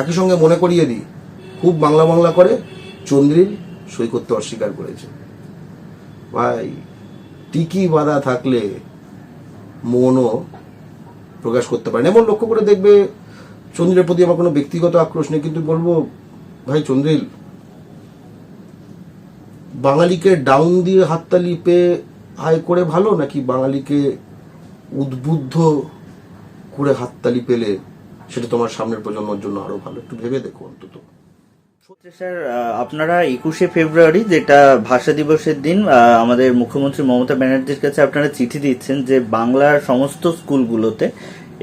একই সঙ্গে মনে করিয়ে দিই, খুব বাংলা বাংলা করে চন্দ্রিল সই করতে অস্বীকার করেছে। ভাই, টিকি বাধা থাকলে মনও প্রকাশ করতে পারে না। এমন লক্ষ্য করে দেখবে চন্দ্রের প্রতি আমার কোনো ব্যক্তিগত আক্রোশ নেই, কিন্তু বলব, ভাই চন্দ্রিল বাঙালিকে ডাউন দিয়ে হাততালি পেয়ে আয় করে ভালো, নাকি বাঙালিকে উদ্বুদ্ধ করে হাততালি পেলে সেটা তোমার সামনের প্রজন্মের জন্য আরও ভালো। একটু ভেবে দেখো অন্তত। স্যার আপনারা একুশে ফেব্রুয়ারি, যেটা ভাষা দিবসের দিন আমাদের মুখ্যমন্ত্রী মমতা ব্যানার্জির কাছে আপনারা চিঠি দিচ্ছেন যে বাংলার সমস্ত স্কুলগুলোতে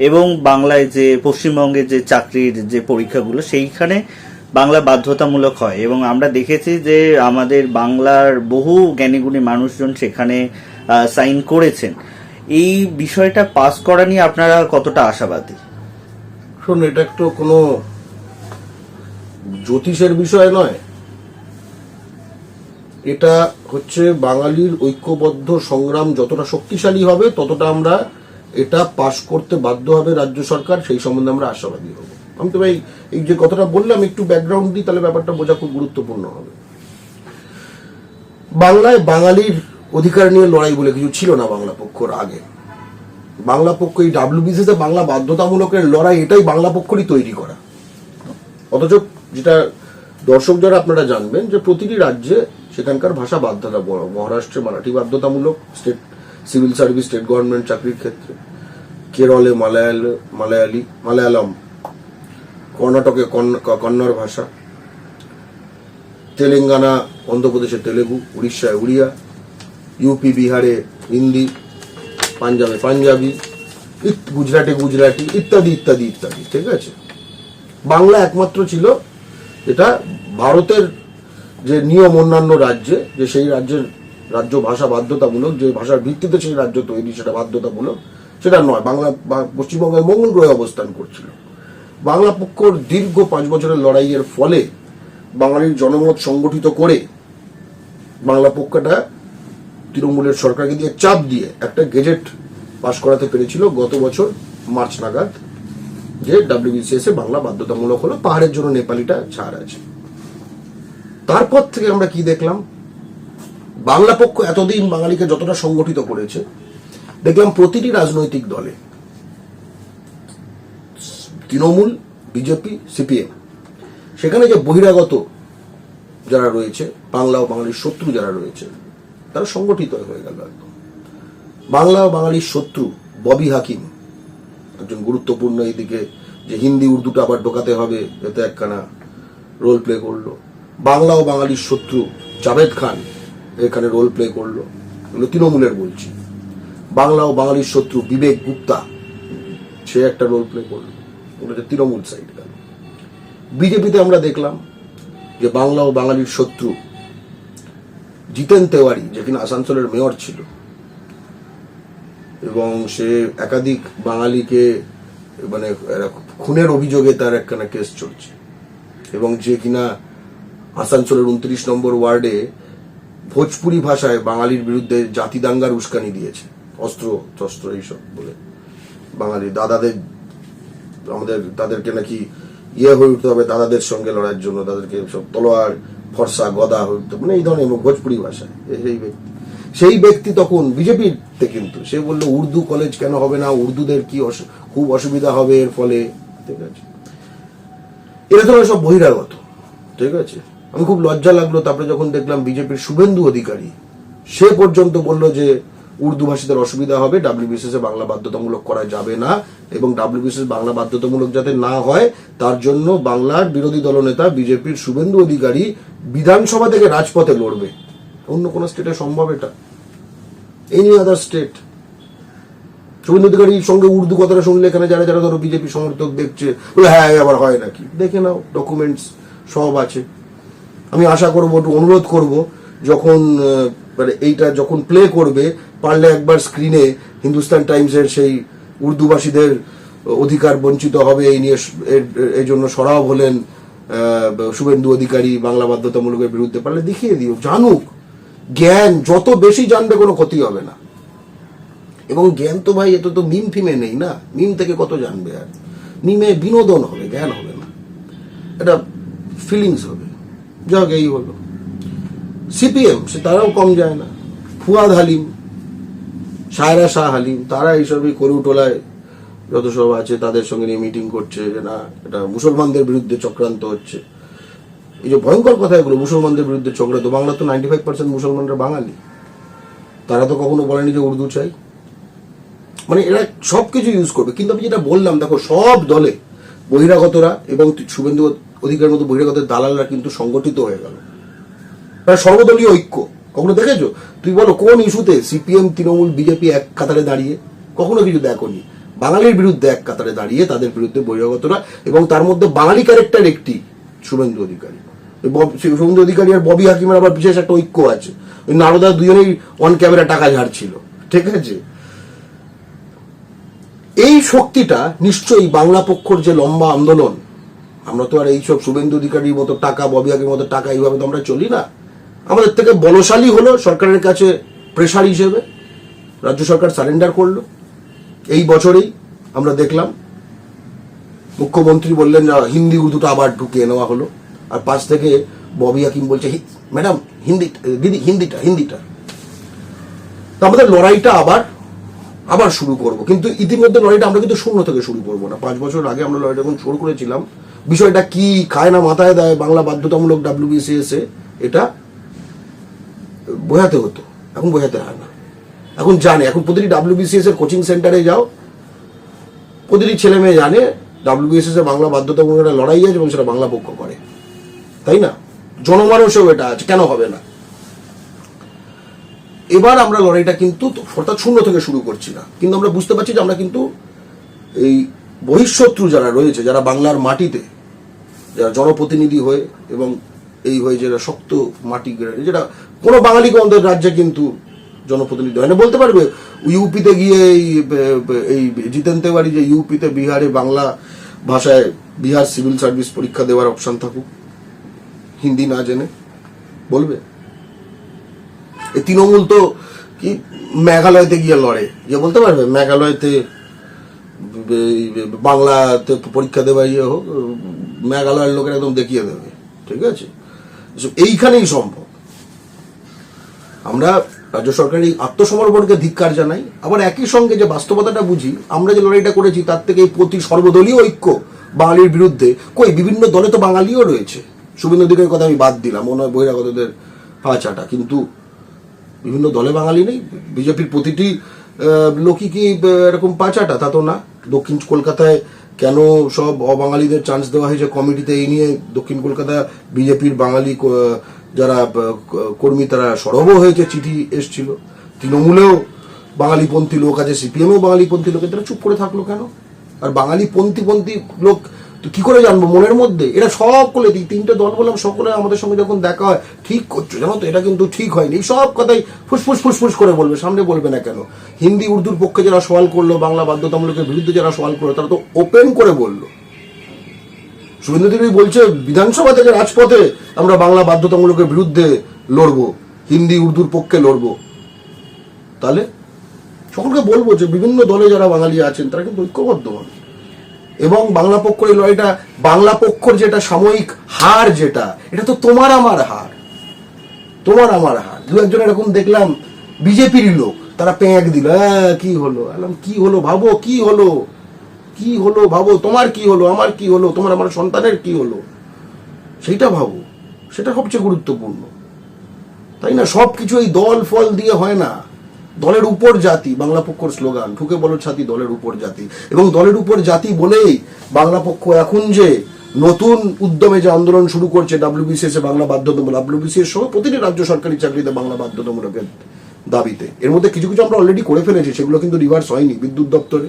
এবং বাংলায় যে পশ্চিমবঙ্গের যে চাকরির যে পরীক্ষাগুলো, সেইখানে বাংলা বাধ্যতামূলক হয়। এবং আমরা দেখেছি যে আমাদের বাংলার বহু জ্ঞানীগুণী মানুষজন সেখানে সাইন করেছেন। এই বিষয়টা পাস করা নিয়ে আপনারা কতটা আশাবাদী? শোন এটা একটু কোনো জ্যোতিষের বিষয় নয়। এটা হচ্ছে বাঙালির ঐক্যবদ্ধ সংগ্রাম যতটা শক্তিশালী হবে, ততটা আমরা এটা পাশ করতে বাধ্য হবে রাজ্য সরকার, সেই সম্বন্ধে আমরা আশাবাদী হব। আমি তো ভাই, এই যে কথাটা বললাম, একটু ব্যাকগ্রাউন্ড দিই, তাহলে ব্যাপারটা বোঝা খুব গুরুত্বপূর্ণ হবে। বাংলায় বাঙালির অধিকার নিয়ে লড়াই বলে কিছু ছিল না বাংলা পক্ষর আগে। বাংলা পক্ষ, এই ডাব্লিউবিসিতে বাংলা বাধ্যতামূলকের লড়াই, এটাই বাংলা পক্ষরই তৈরি করা। অথচ যেটা দর্শক যারা আপনারা জানবেন যে প্রতিটি রাজ্যে সেখানকার ভাষা বাধ্যতা মহারাষ্ট্রে মারাঠি বাধ্যতামূলক, state civil service, state government চাকরির ক্ষেত্রে। কেরলে মালায়াল, মালায়ালি, মালায়ালম, কর্ণাটকে কন্নড় ভাষা। তেলেঙ্গানা, অন্ধ্রপ্রদেশে তেলেগু, উড়িষ্যায় উড়িয়া। ইউপি, বিহারে হিন্দি পাঞ্জাবে, পাঞ্জাবি গুজরাটে গুজরাটি, ইত্যাদি ইত্যাদি ইত্যাদি, ঠিক আছে? বাংলা একমাত্র ছিল এটা ভারতের যে নিয়ম অন্যান্য রাজ্যে, যে সেই রাজ্যের রাজ্য ভাষা বাধ্যতামূলক, যে ভাষার ভিত্তিতে সেই রাজ্য তৈরি সেটা বাধ্যতামূলক, সেটা নয়। বাংলা পশ্চিমবঙ্গের মঙ্গল গ্রহে অবস্থান করছিল। বাংলা পক্ষর দীর্ঘ পাঁচ বছরের লড়াইয়ের ফলে বাঙালির জনমত সংগঠিত করে বাংলা পক্ষটা তৃণমূলের সরকারকে দিয়ে চাপ দিয়ে একটা গেজেট পাশ করাতে পেরেছিল গত বছর মার্চ নাগাদ, যে ডাব্লিউবিসিএস এ বাংলা বাধ্যতামূলক হলো, পাহাড়ের জন্য নেপালিটা ছাড় আছে। তারপর থেকে আমরা কি দেখলাম? বাংলা পক্ষ এতদিন বাঙালিকে যতটা সংগঠিত করেছে, দেখলাম প্রতিটি রাজনৈতিক দলে তৃণমূল বিজেপি সিপিএম সেখানে যে বহিরাগত যারা রয়েছে, বাংলা ও বাঙালির শত্রু যারা রয়েছে তারা সংগঠিত হয়ে গেল একদম। বাংলা ও বাঙালির শত্রু ববি হাকিম, একজন গুরুত্বপূর্ণ এইদিকে যে হিন্দি উর্দুটা আবার ঢোকাতে হবে, এতে একখানা রোল প্লে করল। বাংলা ও বাঙালির শত্রু জাভেদ খান এখানে রোল প্লে করল। এগুলো তৃণমূলের বলছি। বাংলা ও বাঙালির শত্রু বিবেক গুপ্তা, সে একটা রোল প্লে করল। ওগুলো হচ্ছে তৃণমূল সাইড গেল। বিজেপিতে আমরা দেখলাম যে বাংলা ও বাঙালির শত্রু জিতেন তেওয়ারি, যে কিনা আসানসোলের মেয়র ছিল। এবং সে একাধিক বাঙালিকে মানে খুনের অভিযোগে তার একখানা কেস চলছে। এবং যে কিনা আসানসোলের উনত্রিশ নম্বর ওয়ার্ডে ভোজপুরি ভাষায় বাঙালির বিরুদ্ধে জাতি দাঙ্গার উস্কানি দিয়েছে। অস্ত্র টস্ত্র এইসব বলে। বাঙালি দাদাদের, আমাদের, তাদেরকে নাকি ইয়ে হয়ে উঠতে হবে, দাদাদের সঙ্গে লড়াইয়ের জন্য, তাদেরকে সব তলোয়ার ফর্সা, গদা হইতো মানে এই ধরনের ভোজপুরি ভাষায় সেই ব্যক্তি। সেই ব্যক্তি তখন বিজেপিতে কিন্তু। সে বলল, উর্দু কলেজ কেন হবে না? উর্দুদের কি খুব অসুবিধা হবে এর ফলে? ঠিক আছে। এরা তো সব বহিরাগত। ঠিক আছে? আমি খুব লজ্জা লাগল। তারপরে যখন দেখলাম বিজেপির শুভেন্দু অধিকারী, সে পর্যন্ত বলল যে উর্দু ভাষীদের অসুবিধা হবে ডাব্লিউবিসিএস এ বাংলা বাধ্যতামূলক করা যাবে না এবং ডাব্লিউবিসিএস বাংলা বাধ্যতামূলক যাতে না হয়, তার জন্য বাংলার বিরোধী দলনেতা, বিজেপির শুভেন্দু অধিকারী বিধানসভা থেকে রাজপথে লড়বে। অন্য কোন স্টেটে সম্ভব এটা? এনি আদার স্টেট শুভেন্দু অধিকারীর সঙ্গে উর্দু কথাটা শুনলে এখানে যারা যারা ধরো বিজেপি সমর্থক দেখছে হ্যাঁ আবার হয় নাকি? দেখে নাও ডকুমেন্টস সব আছে। আমি আশা করব, একটু অনুরোধ করব, যখন মানে এইটা যখন প্লে করবে পারলে একবার স্ক্রিনে হিন্দুস্তান টাইমসের সেই উর্দুভাষীদের অধিকার বঞ্চিত হবে, এই নিয়ে এই জন্য সরাও হলেন শুভেন্দু অধিকারী বাংলা বাধ্যতামূলকের বিরুদ্ধে। পারলে দেখিয়ে দিও, জানুক। জ্ঞান, যত বেশি জানবে কোনো ক্ষতি হবে না। এবং জ্ঞান তো ভাই, এত তো মিম ফিমে নেই না? মিম থেকে কত জানবে আর? মিমে বিনোদন হবে, জ্ঞান হবে না। এটা ফিলিংস হবে। যাক, এই হলো। সিপিএম সে তারাও কম যায় না। ফুয়াদ হালিম। সায়রা শাহ হালিম তারা এইসবই করুটোলায় যত সব আছে তাদের সঙ্গে নিয়ে মিটিং করছে যে না, এটা মুসলমানদের বিরুদ্ধে চক্রান্ত হচ্ছে। এই যে ভয়ঙ্কর কথা এগুলো, মুসলমানদের বিরুদ্ধে চক্রান্ত। বাংলা তো নাইনটি ফাইভ পার্সেন্ট মুসলমানরা বাঙালি। তারা তো কখনো বলেনি যে উর্দু চাই। মানে এরা সব কিছু ইউজ করবে। কিন্তু আমি যেটা বললাম, দেখো, সব দলে বহিরাগতরা এবং শুভেন্দু অধিকারের মতো বহিরাগতের দালালরা কিন্তু সংগঠিত হয়ে গেল। প্রায় সর্বদলীয় ঐক্য। কখনো দেখেছ? তুই বলো, কোন ইস্যুতে সিপিএম, তৃণমূল, বিজেপি এক কাতারে দাঁড়িয়ে? কখনো কিছু দেখোনি? বাঙালির বিরুদ্ধে এক কাতারে দাঁড়িয়ে তাদের বিরুদ্ধে বহিরাগতরা এবং তার মধ্যে বাঙালি ক্যারেক্টার একটি শুভেন্দু অধিকারী। শুভেন্দু অধিকারী আর ববি হাকিমের আবার বিশেষ একটা ঐক্য আছে। ওই নারদা দুজনেই অন ক্যামেরা টাকা ঝাড়ছিল, ঠিক আছে? এই শক্তিটা নিশ্চয়ই বাংলা পক্ষর যে লম্বা আন্দোলন, আমরা তো আর এইসব শুভেন্দু অধিকারীর মতো টাকা ববিয়াকের মতো টাকা এইভাবে তো আমরা চলি না। আমাদের থেকে বলশালী হলো সরকারের কাছে প্রেশার হিসেবে রাজ্য সরকার সারেন্ডার করল। এই বছরেই আমরা দেখলাম, মুখ্যমন্ত্রী বললেন হিন্দি, উর্দুটা আবার ঢুকিয়ে নেওয়া হলো। আর পাশ থেকে ববি হাকিম বলছে, "হি- ম্যাডাম, হিন্দি, দিদি, হিন্দিটা হিন্দিটা। তো আমাদের লড়াইটা আবার আবার শুরু করব। কিন্তু ইতিমধ্যে লড়াইটা আমরা কিন্তু শূন্য থেকে শুরু করব না। পাঁচ বছর আগে আমরা লড়াইটা যখন শুরু করেছিলাম, বিষয়টা কি খায় না মাথায় দেয় বাংলা বাধ্যতামূলক ডাব্লিউবিসিএস এ এটা বোঝাতে হতো। এখন বোঝাতে হয় না। এখন জানে। এখন প্রতিটি ডাব্লিউবিসিএস এর কোচিং সেন্টারে যাও, প্রতিটি ছেলে মেয়ে জানে ডাব্লিউবিএসএস এ বাংলা বাধ্যতামূলক একটা লড়াই আছে এবং সেটা বাংলা পক্ষ করে। তাই না? জনমানসেও এটা আছে, কেন হবে না? এবার আমরা লড়াইটা কিন্তু অর্থাৎ শূন্য থেকে শুরু করছি না। কিন্তু আমরা বুঝতে পারছি যে আমরা কিন্তু এই বহিঃশত্রু যারা রয়েছে, যারা বাংলার মাটিতে, যারা জনপ্রতিনিধি হয়ে এবং এই হয়ে যারা শক্ত মাটি যেটা কোনো বাঙালি আমাদের রাজ্যে কিন্তু জনপ্রতিনিধি হয় না। বলতে পারবে, ইউপিতে গিয়ে এই জিতেন তেওয়ারি যে ইউপিতে বিহারে বাংলা ভাষায় বিহার সিভিল সার্ভিস পরীক্ষা দেওয়ার অপশন থাকুক, হিন্দি না জেনে, বলবে। এই তৃণমূল তো কি, মেঘালয়তে গিয়ে লড়ে। যে বলতে পারবে, মেঘালয়তে বাংলাতে পরীক্ষা দেওয়া ইয়ে হোক, মেঘালয়ের লোকের একদম দেখিয়ে দেবে। ঠিক আছে? এইখানেই সম্ভব। আমরা রাজ্য সরকারের আত্মসমর্পণকে ধিক্কার জানাই। আবার একই সঙ্গে যে বাস্তবতাটা বুঝি, আমরা যে লড়াইটা করেছি, তার থেকে এই প্রতি সর্বদলীয় ঐক্য বাঙালির বিরুদ্ধে, কই, বিভিন্ন দলে তো বাঙালিও রয়েছে। শুভেন্দু অধিকারের কথা আমি বাদ দিলাম, মনে হয় বহিরাগতদের পাঁচাটা কিন্তু বিভিন্ন দলে বাঙালি নেই। বিজেপির প্রতিটি লোকই কি এরকম পাঁচাটা তা তো না। দক্ষিণ কলকাতায় কেন সব অবাঙালিদের চান্স দেওয়া হয়েছে কমিটিতে এই নিয়ে দক্ষিণ কলকাতা বিজেপির বাঙালি যারা কর্মী তারা সরবও হয়েছে, চিঠি এসছিল। তৃণমূলেও বাঙালিপন্থী লোক আছে, সিপিএমও বাঙালিপন্থী লোক তারা চুপ করে থাকল কেন? আর বাঙালি পন্থী পন্থী লোক, তো কি করে জানব মনের মধ্যে? এরা সকলে তিনটে দল বললাম, সকলে আমাদের সঙ্গে যখন দেখা হয়, ঠিক করছ, জানো তো, এটা কিন্তু ঠিক হয়নি। সব কথাই ফুসফুস ফুসফুস করে বলবে, সামনে বলবে না কেন? হিন্দি, উর্দুর পক্ষে যারা সওয়াল করল, বাংলা বাধ্যতামূলকের বিরুদ্ধে যারা সওয়াল করল, তারা তো ওপেন করে বলল। শুভেন্দু দেবী বলছে বিধানসভা থেকে রাজপথে আমরা বাংলা বাধ্যতামূলকের বিরুদ্ধে লড়বো হিন্দি উর্দুর পক্ষে লড়বো। তাহলে সকলকে বলব যে বিভিন্ন দলে যারা বাঙালি আছেন তারা কিন্তু ঐক্যবদ্ধ হন। এবং বাংলা পক্ষের এই লড়াইটা বাংলা পক্ষর যেটা সাময়িক হার যেটা এটা তো তোমার আমার হার। তোমার আমার হার। দু একজন এরকম দেখলাম বিজেপির লোক তারা প্যাঁক দিল "আহ, কি হলো? কি হলো? ভাবো কি হলো? কি হলো ভাবো? তোমার কি হলো? আমার কি হলো? তোমার, আমার সন্তানের কি হলো? সেইটা ভাবো। সেটা সবচেয়ে গুরুত্বপূর্ণ। তাই না? সব কিছু এই দল ফল দিয়ে হয় না। দলের উপর জাতি, বাংলা পক্ষর স্লোগান, ঢুকে বলো ছাতি, দলের উপর জাতি। এবং দলের উপর জাতি বলেই বাংলা পক্ষ এখন যে নতুন উদ্যমে যে আন্দোলন শুরু করছে ডাব্লিউবিসিএস এ বাংলা বাধ্যতামূলক ডাব্লিউবিসিএস সহ প্রতিটি রাজ্য সরকারি চাকরিতে বাংলা বাধ্যতামূলকের দাবিতে। এর মধ্যে কিছু কিছু আমরা অলরেডি করে ফেলেছি, সেগুলো কিন্তু রিভার্স হয়নি বিদ্যুৎ দপ্তরে।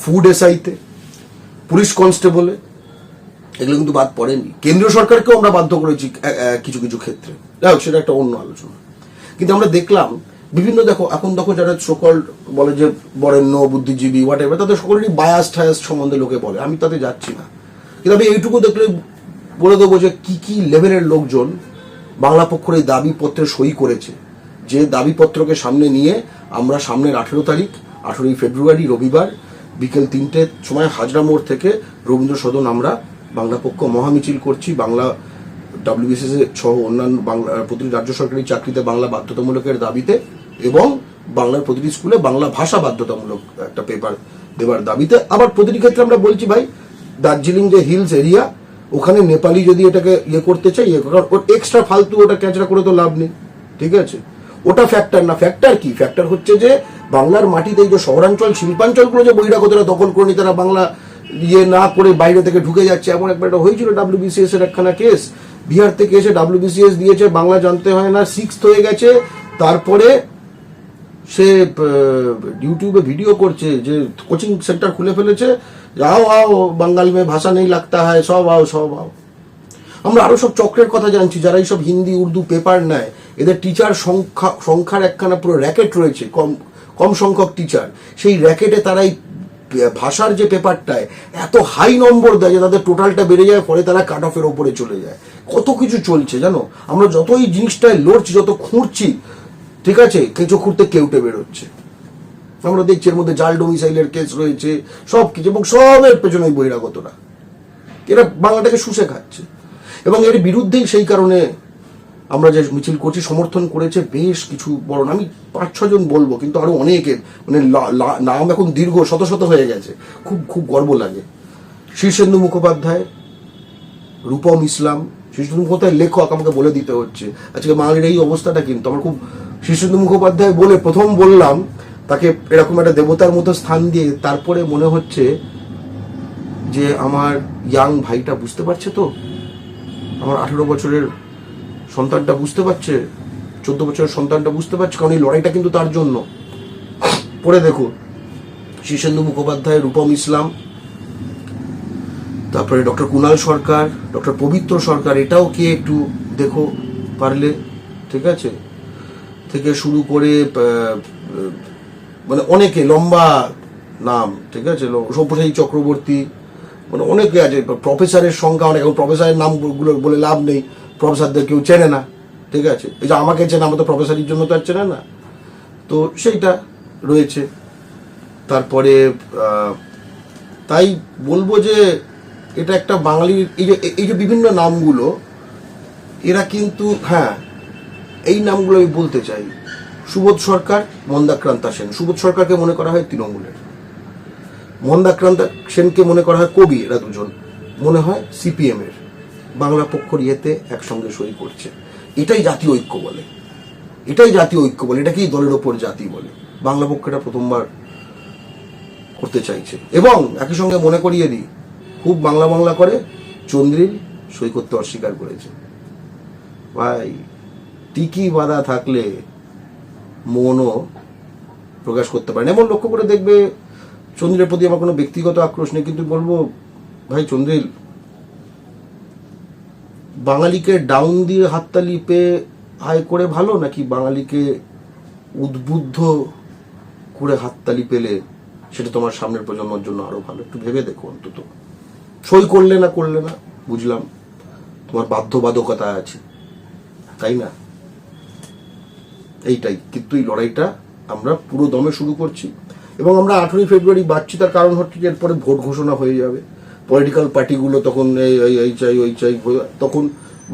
ফুড এসআইতে পুলিশ কনস্টেবলে এগুলো কিন্তু বাদ পড়েনি। কেন্দ্রীয় সরকারকেও আমরা বাধ্য করেছি কিছু কিছু ক্ষেত্রে। যাই হোক, সেটা একটা অন্য আলোচনা। কিন্তু আমরা দেখলাম, বিভিন্ন দেখো, এখন দেখো যারা সকল বলে যে বরেণ্য, বুদ্ধিজীবী হোয়াট এভার তাদের সকলেরই বায়াস ঠায়াস সম্বন্ধে লোকে বলে। আমি তাতে যাচ্ছি না। কিন্তু আমি এইটুকু দেখলে বলে দেবো যে কী কী লেভেলের লোকজন বাংলা পক্ষের এই দাবিপত্রে সই করেছে। যে দাবিপত্রকে সামনে নিয়ে আমরা সামনের আঠেরো তারিখ, আঠেরোই ফেব্রুয়ারি, রবিবার বিকেল তিনটের সময় হাজরা মোড় থেকে রবীন্দ্র সদন আমরা বাংলা পক্ষ মহামিছিল করছি। বাংলা ডাব্লিউবিসিএস সহ অন্যান্য বাংলা, প্রতিটি রাজ্য সরকারি চাকরিতে বাংলা বাধ্যতামূলকের দাবিতে এবং বাংলার প্রতিটি স্কুলে বাংলা ভাষা বাধ্যতামূলক একটা পেপার দেওয়ার দাবিতে। আবার প্রতিটি ক্ষেত্রে আমরা বলছি, ভাই, দার্জিলিং যে হিলস এরিয়া, ওখানে নেপালি যদি এটাকে ইয়ে করতে চাই ইয়ে করার ওর এক্সট্রা ফালতু ওটা ক্যাচরা করে তো লাভ নেই। ঠিক আছে? ওটা ফ্যাক্টর না। ফ্যাক্টর কি? ফ্যাক্টর হচ্ছে যে বাংলার মাটিতে এই যে শহরাঞ্চল, শিল্পাঞ্চলগুলো যে বহিরাগতরা দখল করে নি তারা বাংলা ইয়ে না করে বাইরে থেকে ঢুকে যাচ্ছে, এমন একবার একটা হয়েছিল ডাব্লিউবিসিএস এর একখানা কেস। বিহার থেকে এসে ডাব্লিউবিসিএস দিয়েছে, বাংলা জানতে হয় না সিক্স হয়ে গেছে। তারপরে সে ইউটিউবে ভিডিও করছে যে কোচিং সেন্টার খুলে ফেলেছে। আও আও বাঙ্গাল মে ভাষা নেই, লাগতা হয়, সব আও সব আও। আমরা আরও সব চক্রের কথা জানছি, যারা এইসব হিন্দি, উর্দু পেপার নেয়, এদের টিচার সংখ্যা, সংখ্যার একখানা পুরো র্যাকেট রয়েছে, কম কম সংখ্যক টিচার সেই র্যাকেটে তারা এই ভাষার যে পেপারটায় এত হাই নম্বর দেয় যে তাদের টোটালটা বেড়ে যায়, ফলে তারা কাট অফের ওপরে চলে যায়। কত কিছু চলছে জানো? আমরা যত এই জিনিসটায় লড়ছি, যত খুঁড়ছি, ঠিক আছে? কেঁচো খুঁড়তে কেউটে বেরোচ্ছে। আমরা দেখছি এর মধ্যে জাল ডোমিসাইলের কেস রয়েছে, সব কিছু, এবং সবের পেছনে বহিরাগতরা। এরা বাংলাটাকে শুষে খাচ্ছে। এবং এর বিরুদ্ধেই সেই কারণে আমরা যে মিছিল করছি, সমর্থন করেছে বেশ কিছু বড় আমি পাঁচ ছজন বলব, কিন্তু আরও অনেকে মানে নাম এখন দীর্ঘ, শত শত হয়ে গেছে। খুব খুব গর্ব লাগে। শীর্ষেন্দু মুখোপাধ্যায়, রূপম ইসলাম, শীর্ষেন্দু মুখোপাধ্যায় লেখক, আমাকে বলে দিতে হচ্ছে। আজকে বাঙালির এই অবস্থাটা কিন্তু আমার খুব, শীর্ষেন্দু মুখোপাধ্যায় বলে প্রথম বললাম, তাকে এরকম একটা দেবতার মতো স্থান দিয়ে তারপরে মনে হচ্ছে যে আমার ইয়াং ভাইটা বুঝতে পারছে তো? আমার আঠেরো বছরের সন্তানটা বুঝতে পারছে? চোদ্দ বছরের সন্তানটা বুঝতে পারছে? কারণ এই লড়াইটা কিন্তু তার জন্য। পড়ে দেখুন। শীর্ষেন্দু মুখোপাধ্যায়, রূপম ইসলাম, তারপরে ডক্টর কুণাল সরকার, ডক্টর পবিত্র সরকার, এটাও কে একটু দেখো পারলে, ঠিক আছে? থেকে শুরু করে মানে অনেকে, লম্বা নাম, ঠিক আছে? সব্যসাচী চক্রবর্তী মানে অনেকে আছে প্রফেসরের সংখ্যা অনেক প্রফেসরের নামগুলো বলে লাভ নেই। প্রফেসরদের কেউ চেনে না, ঠিক আছে? এই যে আমাকে চেনে, আমার তো প্রফেসরের জন্য তো আর চেনে না। তো সেইটা রয়েছে। তারপরে তাই বলব যে এটা একটা বাঙালির, এই যে এই যে বিভিন্ন নামগুলো, এরা কিন্তু হ্যাঁ এই নামগুলো আমি বলতে চাই। সুবোধ সরকার, মন্দাক্রান্তা সেন। সুবোধ সরকারকে মনে করা হয় তৃণমূলের। মন্দাক্রান্তা সেনকে মনে করা হয় কবি এরা দুজন। মনে হয় সিপিএম এর বাংলা পক্ষর ইয়েতে একসঙ্গে সই করছে। এটাই জাতীয় ঐক্য বলে। এটাই জাতীয় ঐক্য বলে। এটাকেই দলের ওপর জাতি বলে। বাংলা পক্ষটা প্রথমবার করতে চাইছে। এবং একই সঙ্গে মনে করিয়ে দিই, খুব বাংলা বাংলা করে চন্দ্রিল সই করতে অস্বীকার করেছে। ভাই, টিকি বাধা থাকলে মনও প্রকাশ করতে পারে না। এমন লক্ষ্য করে দেখবে চন্দ্রের প্রতি আমার কোনো ব্যক্তিগত আক্রোশ নেই, কিন্তু বলব, ভাই চন্দ্রিল বাঙালিকে ডাউন দিয়ে হাততালি পেয়ে হাই করে ভালো, নাকি বাঙালিকে উদ্বুদ্ধ করে হাততালি পেলে সেটা তোমার সামনের প্রজন্মের জন্য আরও ভালো? একটু ভেবে দেখো অন্তত। সই করলে না করলে না, বুঝলাম। তোমার বাধ্যবাধকতা আছে। তাই না? এইটাই। কিন্তু এই লড়াইটা আমরা পুরো দমে শুরু করছি। এবং আমরা আঠেরোই ফেব্রুয়ারি বাড়ছি, তার কারণ হচ্ছে যে এরপরে ভোট ঘোষণা হয়ে যাবে। পলিটিক্যাল পার্টিগুলো তখন এই চাই, ওই চাই তখন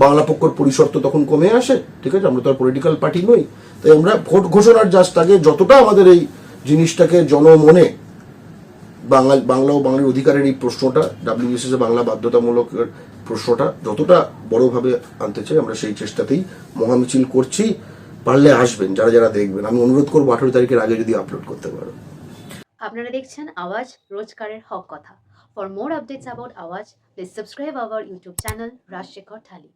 বাংলা পক্ষর পরিসর তো তখন কমে আসে, ঠিক আছে? আমরা তো আর পলিটিক্যাল পার্টি নই। তাই আমরা ভোট ঘোষণার জাস্ট আগে যতটা আমাদের এই জিনিসটাকে জনমনে বাঙাল বাংলা ও বাঙালির অধিকারের এই প্রশ্নটা ডাব্লিউবিসিএস বাংলা বাধ্যতামূলক প্রশ্নটা যতটা বড়ভাবে আনতে চাই, আমরা সেই চেষ্টাতেই মহামিছিল করছি। পারলে আসবেন, যারা যারা দেখবেন। আমি অনুরোধ করব আঠারো তারিখের আগে যদি আপলোড করতে পারো। আপনারা দেখছেন আওয়াজ রোজকারের হক কথা। For more updates about Awaz, please subscribe our YouTube channel Rajshekhar Thali.